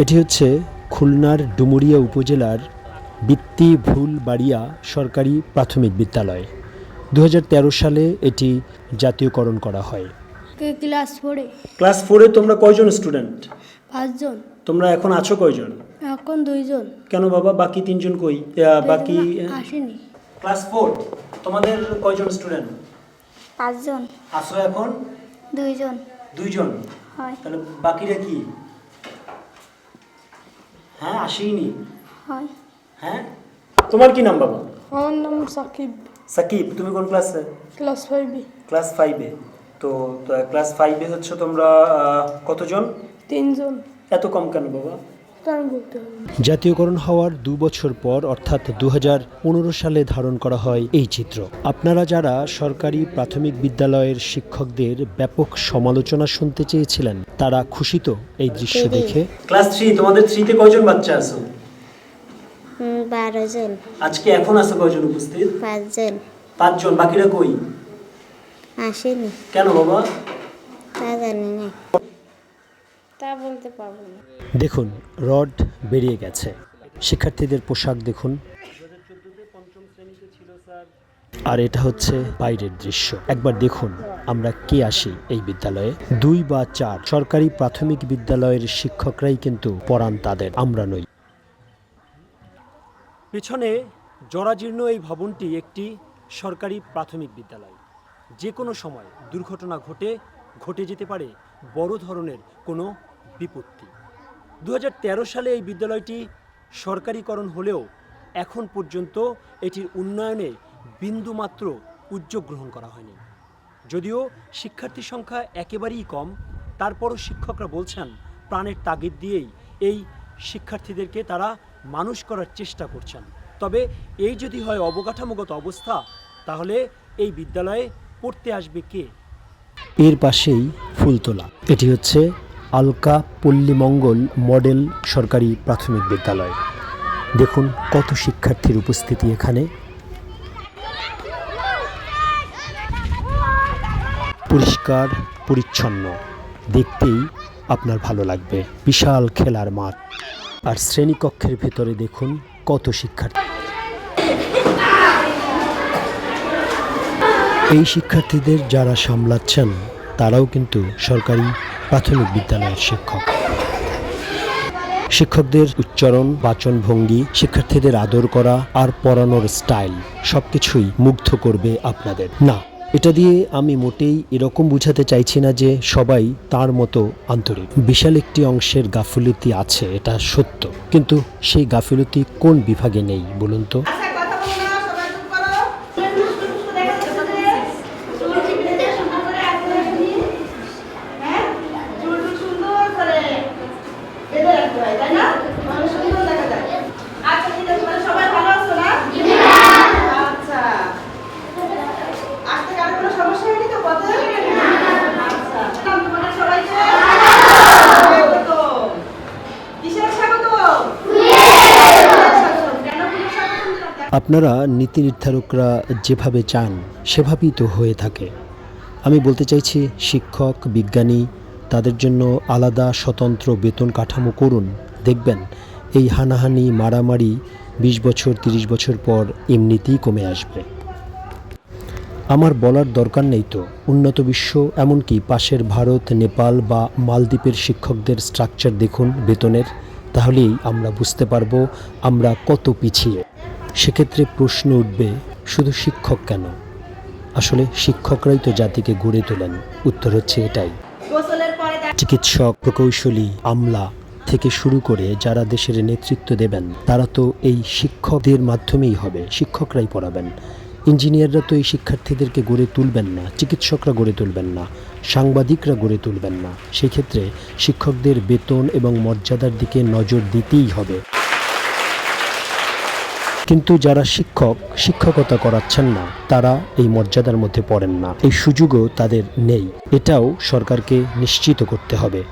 এটি হচ্ছে খুলনার ডুমুরিয়া উপজেলার বৃত্তি ভুল বাড়িয়া সরকারি প্রাথমিক বিদ্যালয়। দু হাজার তেরো সালে এটি জাতীয়করণ করা হয়। ক্লাস ফোরে? ক্লাস ফোরে তোমরা কয়জন স্টুডেন্ট? পাঁচজন। তোমরা এখন আছো কয়জন? এখন দুইজন। কেন বাবা? বাকি তিনজন কই? বাকি আসেনি। Class four? তোমাদের কয়জন স্টুডেন্ট? পাঁচজন। আসো এখন? দুইজন। দুইজন? হয়। তাহলে বাকিরা কি? হ্যাঁ আসেইনি। হয় হ্যাঁ? তোমার কি নাম বাবা? আমার নাম সাকিব। সাকিব তুমি কোন ক্লাসে? ক্লাস ফাইভে। ক্লাস ফাইভে। তো ক্লাস ফাইভে হচ্ছে তোমরা কতজন? তিনজন। এত কম কেন বাবা। জাতীয়করণ হওয়ার দু বছর পর অর্থাৎ দু হাজার পনেরো সালে ধারণ করা হয় এই চিত্র। আপনারা যারা সরকারি প্রাথমিক বিদ্যালয়ের শিক্ষকদের ব্যাপক সমালোচনা শুনতে চেয়েছিলেন তারা খুশি তো এই দৃশ্য দেখে। ক্লাস থ্রি তোমাদের থ্রিতে কয়জন বাচ্চা আছো? বারো জন আজকে এখন আছে কয়জন উপস্থিত? পাঁচজন। পাঁচজন বাকিরা কই? আসেনি। কেন বাবা? তা জানি না। তা বলতে পারব না। দেখুন রড বেরিয়ে গেছে। শিক্ষার্থীদের পোশাক দেখুন। আর এটা হচ্ছে বাইরের দৃশ্য। একবার দেখুন আমরা কে আসি এই বিদ্যালয়ে? দুই বা চার সরকারি প্রাথমিক বিদ্যালয়ের শিক্ষকরাই কিন্তু পড়ান তাদের আমরা নই। পিছনে জরাজীর্ণ এই ভবনটি একটি সরকারি প্রাথমিক বিদ্যালয়। যে কোনো সময় দুর্ঘটনা ঘটে ঘটে যেতে পারে বড় ধরনের কোনো বিপত্তি। দু হাজার তেরো সালে এই বিদ্যালয়টি সরকারিকরণ হলেও এখন পর্যন্ত এটির উন্নয়নে বিন্দুমাত্র উদ্যোগ গ্রহণ করা হয়নি। যদিও শিক্ষার্থী সংখ্যা একেবারেই কম, তারপরও শিক্ষকরা বলছেন, প্রাণের তাগিদ দিয়েই এই শিক্ষার্থীদেরকে তারা মানুষ করার চেষ্টা করছেন। তবে এই যদি হয় অবকাঠামোগত অবস্থা, তাহলে এই বিদ্যালয়ে পড়তে আসবে কে? এর পাশেই ফুলতলা। এটি হচ্ছে আলকা পল্লীমঙ্গল মডেল সরকারি প্রাথমিক বিদ্যালয়। দেখুন কত শিক্ষার্থীর উপস্থিতি এখানে। পরিষ্কার, পরিচ্ছন্ন। দেখতেই আপনার ভালো লাগবে। বিশাল খেলার মাঠ। আর শ্রেণীকক্ষের ভেতরে দেখুন কত শিক্ষার্থী। এই শিক্ষার্থীদের যারা সামলাচ্ছেন, তারাও কিন্তু সরকারি প্রাথমিক বিদ্যালয়ের শিক্ষক। শিক্ষকদের উচ্চারণ, বাচন ভঙ্গি, শিক্ষার্থীদের আদর করা আর পড়ানোর স্টাইল সবকিছুই মুগ্ধ করবে আপনাদের। না, এটা দিয়ে আমি মোটেই এরকম বুঝাতে চাইছি না যে সবাই তার মতো আন্তরিক। বিশাল একটি অংশের গাফিলতি আছে, এটা সত্য। কিন্তু সেই গাফিলতি কোন বিভাগে নেই, বলুন তো সুন্দর করে বেঁধে রাখতে হয় তাই না তাহলে সুন্দর দেখা যায় আচ্ছা ঠিক আছে তাহলে সবাই ভালো আছো না আচ্ছা আসতে কারও কোনো সমস্যা হয়নি তো পথে আচ্ছা তোমাদের সবাইকে স্বাগতম। কিসের স্বাগতম? স্বাগতম। কেন কোনো স্বাগতম দিলাম? আপনারা নীতি নির্ধারকরা যেভাবে চান, সেভাবেই তো হয়ে থাকে। আমি বলতে চাইছি, শিক্ষক, বিজ্ঞানী, তাদের জন্য আলাদা স্বতন্ত্র বেতন কাঠামো করুন। দেখবেন, এই হানাহানি, মারামারি বিশ বছর, তিরিশ বছর পর এমনিতেই কমে আসবে। আমার বলার দরকার নেই তো। উন্নত বিশ্ব, এমনকি পাশের ভারত, নেপাল বা মালদ্বীপের শিক্ষকদের স্ট্রাকচার দেখুন বেতনের। তাহলেই আমরা বুঝতে পারব আমরা কত পিছিয়ে। সেক্ষেত্রে প্রশ্ন উঠবে শুধু শিক্ষক কেন? আসলে শিক্ষকরাই তো জাতিকে গড়ে তোলেন। উত্তর হচ্ছে এটাই। চিকিৎসক প্রকৌশলী আমলা থেকে শুরু করে যারা দেশের নেতৃত্ব দেবেন তারা তো এই শিক্ষকদের মাধ্যমেই হবে শিক্ষকরাই পড়াবেন। ইঞ্জিনিয়াররা তো এই শিক্ষার্থীদেরকে গড়ে তুলবেন না চিকিৎসকরা গড়ে তুলবেন না সাংবাদিকরা গড়ে তুলবেন না। সেক্ষেত্রে শিক্ষকদের বেতন এবং মর্যাদার দিকে নজর দিতেই হবে। কিন্তু যারা শিক্ষক, শিক্ষকতা করাচ্ছেন না, তারা এই মর্যাদার মধ্যে পড়েন না। এই সুযোগও তাদের নেই। এটাও সরকারকে নিশ্চিত করতে হবে।